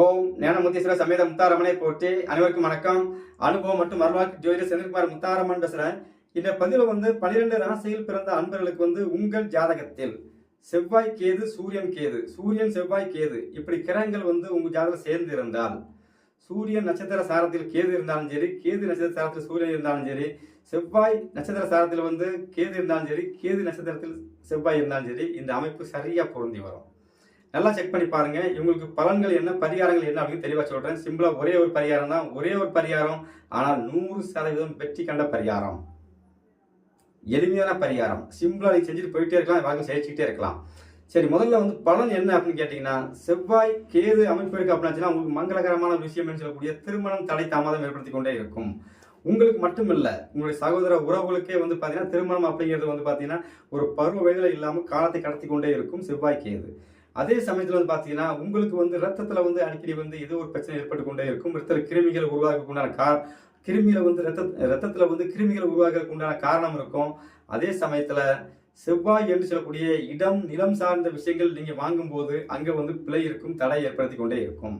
ஓம் ஞானமுத்தீஸ்வர சமேத முத்தாரமனை போற்றி அனைவருக்கும் வணக்கம். அனுபவம் மற்றும் மறுவாக்கு ஜோதிட செந்தில்குமார் முத்தாரமன் பேசுறேன் இந்த பதிவில் வந்து பனிரெண்டு ராசியில் பிறந்த அன்பர்களுக்கு வந்து உங்கள் ஜாதகத்தில். செவ்வாய் கேது சூரியன் கேது. சூரியன் செவ்வாய் கேது. இப்படி கிரகங்கள் வந்து உங்கள் ஜாதகம் சேர்ந்து இருந்தால் சூரியன் நட்சத்திர சாரத்தில் கேது இருந்தாலும் சரி கேது நட்சத்திர சாரத்தில் சூரியன் இருந்தாலும் சரி செவ்வாய் நட்சத்திர சாரத்தில் வந்து கேது இருந்தாலும் சரி கேது நட்சத்திரத்தில் செவ்வாய் இருந்தாலும் சரி இந்த அமைப்பு சரியாக பொருந்தி வரும். நல்லா செக் பண்ணி பாருங்க. இவங்களுக்கு பலன்கள் என்ன பரிகாரங்கள் என்ன அப்படின்னு தெளிவாக சொல்றேன். சிம்பிளா ஒரே ஒரு பரிகாரம் தான். ஒரே ஒரு பரிகாரம். ஆனால் நூறு சதவீதம் வெற்றி கண்ட பரிகாரம். எளிமையான பரிகாரம். சிம்பிளா நீங்க செஞ்சுட்டு போயிட்டே இருக்கலாம். வாழ்க்கை செழிச்சுக்கிட்டே இருக்கலாம். சரி முதல்ல வந்து பலன் என்ன அப்படின்னு கேட்டீங்கன்னா செவ்வாய் கேது அமைப்பு இருக்கு அப்படின்னா உங்களுக்கு மங்களகரமான ஒரு விஷயம் என்று சொல்லக்கூடிய திருமணம் தடை தாமதம் ஏற்படுத்தி கொண்டே இருக்கும். உங்களுக்கு மட்டும் இல்லை உங்களுடைய சகோதர உறவுகளுக்கே வந்து பார்த்தீங்கன்னா திருமணம் அப்படிங்கிறது வந்து பார்த்தீங்கன்னா ஒரு பருவ வயதில் இல்லாமல் காலத்தை கடத்தி கொண்டே இருக்கும் செவ்வாய் கேது. அதே சமயத்தில் வந்து பார்த்தீங்கன்னா உங்களுக்கு வந்து ரத்தத்தில் வந்து அடிக்கடி வந்து ஏதோ ஒரு பிரச்சனை ஏற்பட்டு கொண்டே இருக்கும். ரத்தத்தில் கிருமிகள் உருவாகக்கூடான கா கிருமியில் வந்து ரத்த ரத்தத்தில் வந்து கிருமிகள் உருவாகிறதுக்கு உண்டான காரணம் இருக்கும். அதே சமயத்தில் செவ்வாய் என்று சொல்லக்கூடிய இடம் நிலம் சார்ந்த விஷயங்கள் நீங்கள் வாங்கும்போது அங்கே வந்து பிழை இருக்கும் தடை ஏற்படுத்தி கொண்டே இருக்கும்.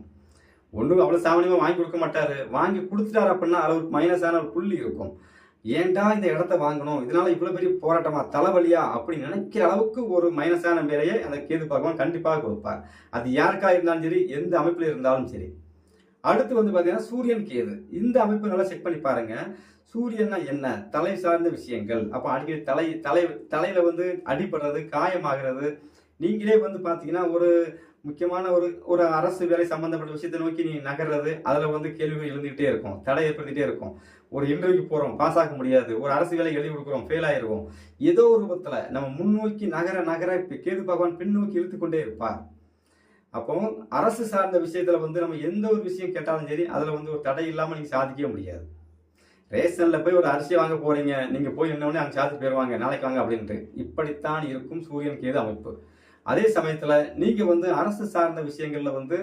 ஒன்றும் அவ்வளோ சாமானியமாக வாங்கி கொடுக்க மாட்டார். வாங்கி கொடுத்துட்டாரு அப்படின்னா அது ஒரு மைனஸான ஒரு புள்ளி இருக்கும். ஏன்டா இந்த இடத்த வாங்கணும்? இதனால இவ்வளவு பெரிய போராட்டமா? தலைவலியா? அப்படின்னு நினைக்கிற அளவுக்கு ஒரு மைனஸான வேலையை அந்த கேது பகவான் கண்டிப்பாக கொடுப்பார். அது யாருக்கா இருந்தாலும் சரி எந்த அமைப்பில் இருந்தாலும் சரி. அடுத்து வந்து பார்த்தீங்கன்னா சூரியன் கேது. இந்த அமைப்பு நல்லா செக் பண்ணி பாருங்க. சூரியன்னா என்ன? தலை சார்ந்த விஷயங்கள். அப்போ அடிக்கடி தலை தலை தலையில வந்து அடிபடுறது காயமாகிறது. நீங்களே வந்து பார்த்தீங்கன்னா ஒரு முக்கியமான ஒரு ஒரு அரசு வேலை சம்பந்தப்பட்ட விஷயத்தை நோக்கி நீ நகர்றது அதில் வந்து கேள்விகள் எழுந்துகிட்டே இருக்கும். தடை ஏற்படுத்திகிட்டே இருக்கும். ஒரு இன்டர்வியூ போகிறோம் பாஸ் ஆக முடியாது. ஒரு அரசு வேலை எழுதி கொடுக்குறோம் ஃபெயில் ஆயிருவோம். ஏதோ ஒரு ரூபத்துல நம்ம முன்னோக்கி நகர நகர இப்போ கேது பகவான் பின்னோக்கி இழுத்து கொண்டே இருப்பார். அப்போ அரசு சார்ந்த விஷயத்தில் வந்து நம்ம எந்த ஒரு விஷயம் கேட்டாலும் சரி அதில் வந்து ஒரு தடை இல்லாமல் நீங்கள் சாதிக்கவே முடியாது. ரேஷனில் போய் ஒரு அரிசி வாங்க போகிறீங்க நீங்கள் போய் நின்னோடனே அங்கே சாதிச்சு போயிடுவாங்க நாளைக்கு வாங்க அப்படின்ட்டு. இப்படித்தான் இருக்கும் சூரியன் கேது அமைப்பு. அதே சமயத்தில் நீங்கள் வந்து அரசு சார்ந்த விஷயங்களில் வந்து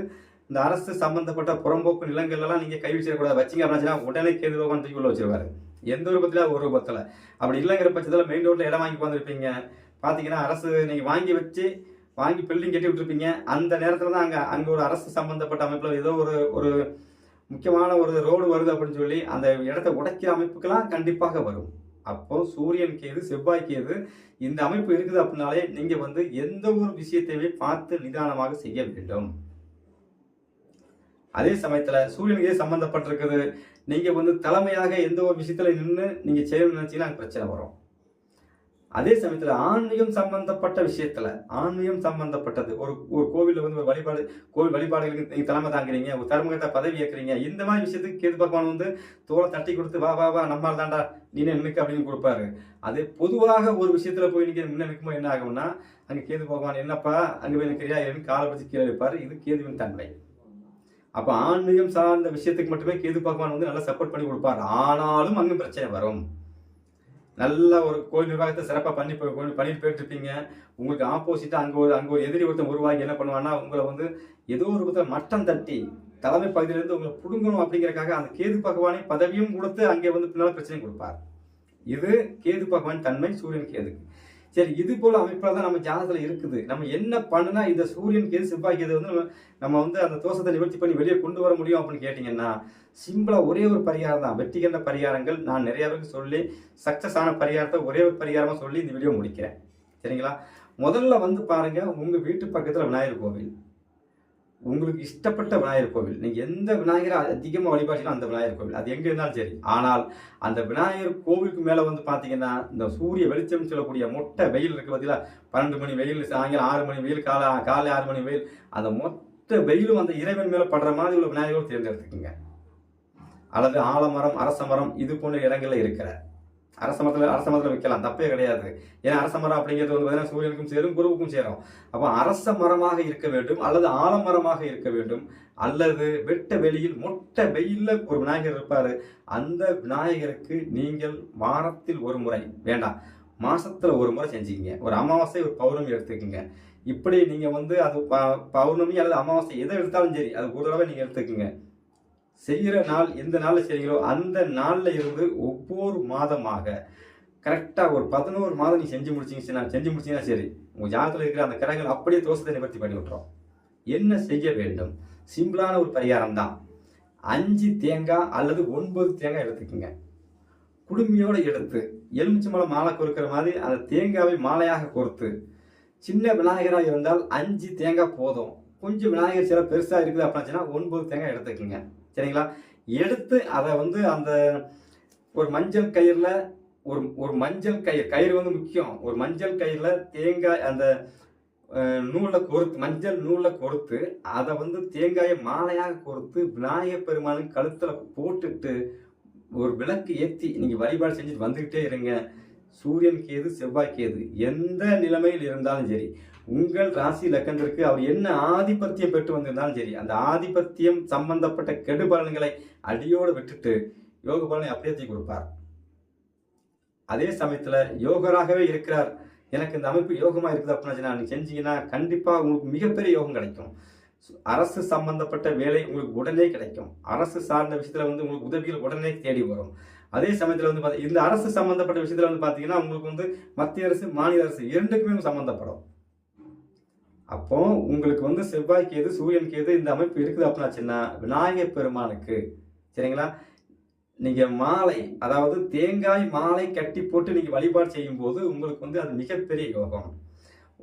இந்த அரசு சம்பந்தப்பட்ட புறம்போக்கு நிலங்கள் எல்லாம் நீங்க கை வச்சிடக்கூடாது. வச்சிங்க அப்படின்னா உடனே கேது பகவான் தூக்கி உள்ள வச்சிருவாரு. எந்த ஒரு பத்தில ஒரு ரூபத்துல. அப்படி இல்லைங்கிற பட்சத்துல மெயின் ரோட்ல இடம் வாங்கி வந்திருப்பீங்க பாத்தீங்கன்னா அரசு நீங்க வாங்கி வச்சு வாங்கி பில்டிங் கட்டி விட்டுருப்பீங்க. அந்த நேரத்துல தான் அங்க அங்க ஒரு அரசு சம்பந்தப்பட்ட அமைப்புல ஏதோ ஒரு ஒரு முக்கியமான ஒரு ரோடு வருது அப்படின்னு சொல்லி அந்த இடத்த உடைக்கிற அமைப்புக்கெல்லாம் கண்டிப்பாக வரும். அப்போ சூரியன் கேது செவ்வாய் கேது இந்த அமைப்பு இருக்குது அப்படின்னாலே நீங்க வந்து எந்த ஒரு விஷயத்தையுமே பார்த்து நிதானமாக செய்ய வேண்டும். அதே சமயத்தில் சூரியன் சம்மந்தப்பட்டிருக்குது நீங்கள் வந்து தலைமையாக எந்த ஒரு விஷயத்தில் நின்று நீங்கள் செய்யணும்னு நினச்சிங்கன்னா அங்கே பிரச்சனை வரும். அதே சமயத்தில் ஆன்மீகம் சம்பந்தப்பட்ட விஷயத்தில் ஆன்மீகம் சம்பந்தப்பட்டது. ஒரு ஒரு கோவிலில் வந்து ஒரு வழிபாடு கோவில் வழிபாடுகளுக்கு நீங்கள் தலைமை தாங்குறீங்க ஒரு தர்மகத்தை பதவி ஏற்கிறீங்க இந்த மாதிரி விஷயத்துக்கு கேது பகவான் வந்து தோலை தட்டி கொடுத்து வா வா வா நம்மால் தாண்டா நீனே நினைக்க அப்படின்னு கொடுப்பாரு. அது பொதுவாக ஒரு விஷயத்தில் போய் நீங்கள் முன்ன நிற்கும்போது என்ன ஆகும்னா அங்கே கேது பகவான் என்னப்பா அங்கே போய் நிற்கிறியா என்று காலை பற்றி கீழே வைப்பாரு இது கேதுவின் தன்மை. அப்போ ஆன்மீகம் சார்ந்த விஷயத்துக்கு மட்டுமே கேது பகவான் வந்து நல்லா சப்போர்ட் பண்ணி கொடுப்பாரு. ஆனாலும் அங்கே பிரச்சனை வரும். நல்ல ஒரு கோயில் நிர்வாகத்தை சிறப்பாக பண்ணி போய் கோயில் பண்ணிட்டு போயிட்டு இருப்பீங்க. உங்களுக்கு ஆப்போசிட்டாக அங்கே ஒரு அங்கே ஒரு எதிரி ஒருத்தன் உருவாகி என்ன பண்ணுவான்னா உங்களை வந்து ஏதோ ஒரு விதத்தில் மட்டம் தட்டி தலைமை பகுதியிலேருந்து உங்களை பிடுங்கணும் அப்படிங்கிறக்காக அந்த கேது பகவானை பதவியும் கொடுத்து அங்கே வந்து பின்னால் பிரச்சனை கொடுப்பார். இது கேது பகவான் தன்மை சூரியன் கேதுக்கு. சரி இது போல அமைப்பில் தான் நம்ம ஜாதகத்தில் இருக்குது. நம்ம என்ன பண்ணுனா இந்த சூரியன் கேது செவ்வாய் கேது வந்து நம்ம நம்ம வந்து அந்த தோஷத்தை நிவர்த்தி பண்ணி வெளியே கொண்டு வர முடியும் அப்படின்னு கேட்டிங்கன்னா சிம்பிளாக ஒரே ஒரு பரிகாரம் தான். வெற்றி பரிகாரங்கள் நான் நிறைய பேருக்கு சொல்லி சக்சஸ் ஆன பரிகாரத்தை ஒரே ஒரு பரிகாரமாக சொல்லி இந்த வீடியோ முடிக்கிறேன். சரிங்களா? முதல்ல வந்து பாருங்கள் உங்கள் வீட்டு பக்கத்தில் விநாயகர் கோவில். உங்களுக்கு இஷ்டப்பட்ட விநாயகர் கோவில். நீங்கள் எந்த விநாயகரை அதிகமாக வழிபாட்டிலும் அந்த விநாயகர் கோவில். அது எங்கே இருந்தாலும் சரி. ஆனால் அந்த விநாயகர் கோவிலுக்கு மேலே வந்து பார்த்தீங்கன்னா இந்த சூரிய வெளிச்சம் சொல்லக்கூடிய மொட்டை வெயில் இருக்குது பார்த்தீங்களா பன்னெண்டு மணி வெயில் சாயங்காலம் ஆறு மணி வெயில் காலை காலை ஆறு மணி வெயில். அந்த மொத்த வெயிலும் அந்த இறைவன் மேலே படுற மாதிரி உள்ள விநாயகர்கள் தேர்ந்தெடுத்துக்குங்க. அல்லது ஆலமரம் அரச மரம் இது போன்ற இடங்களில் இருக்கிற அரசமரத்தில் அரசமரத்தில் வைக்கலாம். தப்பே கிடையாது. ஏன்னா அரச மரம் அப்படிங்கிறது வந்து பார்த்தீங்கன்னா சூரியனுக்கும் சேரும் குருவுக்கும் சேரும். அப்போ அரச மரமாக இருக்க வேண்டும் அல்லது ஆலமரமாக இருக்க வேண்டும் அல்லது வெட்ட வெளியில் மொட்டை வெயில்ல ஒரு விநாயகர் இருப்பார். அந்த விநாயகருக்கு நீங்கள் வாரத்தில் ஒரு முறை வேண்டாம் மாசத்துல ஒரு முறை செஞ்சுக்கிங்க. ஒரு அமாவாசை ஒரு பௌர்ணமி எடுத்துக்கோங்க. இப்படி நீங்க வந்து அது ப- பௌர்ணமி அல்லது அமாவாசை எதை எடுத்தாலும் சரி அது ஒரு தடவை நீங்க எடுத்துக்கோங்க. செய்கிற நாள் எந்த நாளில் செய்கிறீங்களோ அந்த நாளில் இருந்து ஒவ்வொரு மாதமாக கரெக்டாக ஒரு பதினோரு மாதம் நீ செஞ்சு முடிச்சீங்கன்னா செஞ்சு முடிச்சீங்கன்னா சரி உங்கள் ஜாதகத்தில் இருக்கிற அந்த கிரகங்கள் அப்படியே தோஷத்தை நிவர்த்தி பண்ணி விட்டுறோம் என்ன செய்ய வேண்டும்? சிம்பிளான ஒரு பரிகாரம் தான். அஞ்சு தேங்காய் அல்லது ஒன்பது தேங்காய் எடுத்துக்கோங்க. குடுமையோடு எடுத்து எலுமிச்சம்பழம் மாலை கொறுக்கிற மாதிரி அந்த தேங்காவை மாலையாக கோர்த்து சின்ன விநாயகராக இருந்தால் அஞ்சு தேங்காய் போதும். கொஞ்சம் விநாயகர் சில பெருசாக இருக்குது அப்படின்னா ஒன்பது தேங்காய் எடுத்துக்கோங்க. சரிங்களா? எடுத்து அதை வந்து அந்த ஒரு மஞ்சள் கயிறில் ஒரு ஒரு மஞ்சள் கயிறு கயிறு வந்து முக்கியம். ஒரு மஞ்சள் கயிறில் தேங்காய் அந்த நூலில் கொடுத்து மஞ்சள் நூலில் கொடுத்து அதை வந்து தேங்காயை மாலையாக கொடுத்து விநாயகர் பெருமானுக்கு கழுத்தில் போட்டுட்டு ஒரு விளக்கு ஏற்றி நீங்கள் வழிபாடு செஞ்சுட்டு வந்துக்கிட்டே இருங்க. சூரியன் கேது செவ்வாய் கேது எந்த நிலைமையில் இருந்தாலும் சரி. உங்கள் ராசி லக்கணத்திற்கு அவர் என்ன ஆதிபத்தியம் பெற்று வந்திருந்தாலும் சரி அந்த ஆதிபத்தியம் சம்பந்தப்பட்ட கெடு பலன்களை அடியோடு விட்டுட்டு யோக பலனை அப்படியே தூக்கி கொடுப்பார். அதே சமயத்தில் யோகராகவே இருக்கிறார். எனக்கு இந்த அமைப்பு யோகமாக இருக்குது அப்படின்னா நீங்கள் செஞ்சீங்கன்னா கண்டிப்பாக உங்களுக்கு மிகப்பெரிய யோகம் கிடைக்கும். அரசு சம்பந்தப்பட்ட வேலை உங்களுக்கு உடனே கிடைக்கும். அரசு சார்ந்த விஷயத்தில் வந்து உங்களுக்கு உதவிகள் உடனே தேடி வரும். அதே சமயத்தில் வந்து பார்த்தீங்க இந்த அரசு சம்பந்தப்பட்ட விஷயத்தில் வந்து பார்த்தீங்கன்னா உங்களுக்கு வந்து மத்திய அரசு மாநில அரசு இரண்டுக்குமே சம்மந்தப்படும் அப்போ உங்களுக்கு வந்து செவ்வாய் எது சூரியன் எது இந்த அமைப்பு இருக்குது அப்படின்னாச்சுன்னா விநாயகர் பெருமானுக்கு. சரிங்களா? நீங்க மாலை அதாவது தேங்காய் மாலை கட்டி போட்டு நீங்க வழிபாடு செய்யும் போது உங்களுக்கு வந்து அது மிகப்பெரிய யோகம்.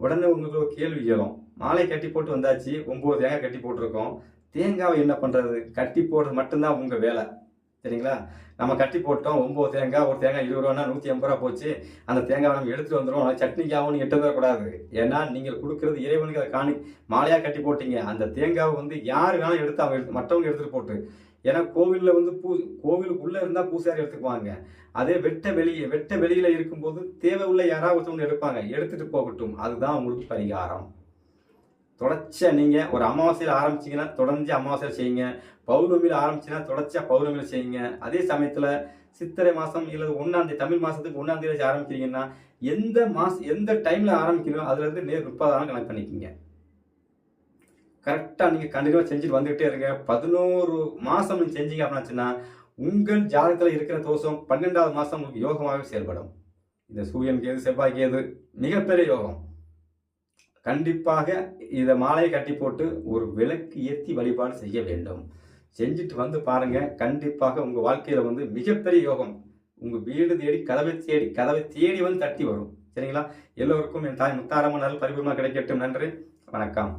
உடனே உங்களுக்கு ஒரு கேள்வி கேளும் மாலை கட்டி போட்டு வந்தாச்சு ஒன்பது தேங்காய் கட்டி போட்டிருக்கோம். தேங்காவை என்ன பண்றது? கட்டி போடுறது மட்டும்தான் உங்க வேலை. சரிங்களா? நம்ம கட்டி போட்டோம் ஒம்பது தேங்காய் ஒரு தேங்காய் இருபது ரூபானா நூற்றி ஐம்பது ரூபா போச்சு. அந்த தேங்காய் நம்ம எடுத்துகிட்டு வந்துடும் சட்னிக்காகவும் எட்டு வரக்கூடாது. ஏன்னா நீங்கள் கொடுக்குறது இறைவனுக்கு அதை காணி மாலையாக கட்டி போட்டீங்க. அந்த தேங்காவை வந்து யார் வேணாலும் எடுத்து அவங்க எடுத்து மற்றவங்க எடுத்துகிட்டு போட்டு. ஏன்னா கோவிலில் வந்து பூ கோவிலுக்குள்ளே இருந்தால் பூசாரி எடுத்துக்குவாங்க. அதே வெட்ட வெளியே வெட்ட வெளியில் இருக்கும்போது தேவை உள்ள யாராவது ஒருத்தவங்க எடுப்பாங்க. எடுத்துகிட்டு போகட்டும். அதுதான் உங்களுக்கு பரிகாரம். தொடர்ச்சியாக நீங்கள் ஒரு அமாவாசையில் ஆரம்பிச்சீங்கன்னா தொடர்ந்து அமாவாசையில் செய்யுங்க. பௌர்ணமியில் ஆரம்பிச்சீங்கன்னா தொடர்ச்சியாக பௌர்ணமியில் செய்யுங்க. அதே சமயத்தில் சித்திரை மாதம் இல்லை ஒன்றாம் தேதி தமிழ் மாதத்துக்கு ஒன்றாம் தேதி ஆரம்பிக்கிறீங்கன்னா எந்த மாதம் எந்த டைமில் ஆரம்பிக்கிறோம் அதுலேருந்து நேர் முப்பதாம் கணக்கு பண்ணிக்கோங்க. கரெக்டாக நீங்கள் கண்டினியூவாக செஞ்சுட்டு வந்துக்கிட்டே இருங்க. பதினோரு மாதம் நீங்கள் செஞ்சீங்க அப்படின்னாச்சுன்னா உங்கள் ஜாதகத்தில் இருக்கிற தோஷம் பன்னெண்டாவது மாதம் உங்களுக்கு யோகமாகவே செயல்படும். இந்த சூரியன் கேது செவ்வாய் கேது மிகப்பெரிய யோகம். கண்டிப்பாக இதை மாலையை கட்டி போட்டு ஒரு விளக்கு ஏற்றி வழிபாடு செய்ய வேண்டும். செஞ்சுட்டு வந்து பாருங்கள் கண்டிப்பாக உங்கள் வாழ்க்கையில் வந்து மிகப்பெரிய யோகம். உங்கள் வீடு தேடி கதவை தேடி கதவை தேடி வந்து தட்டி வரும். சரிங்களா? எல்லோருக்கும் என் தாய் முத்தாரம்மனால் பரிபூர்ணமாக கிடைக்கட்டும். நன்றி. வணக்கம்.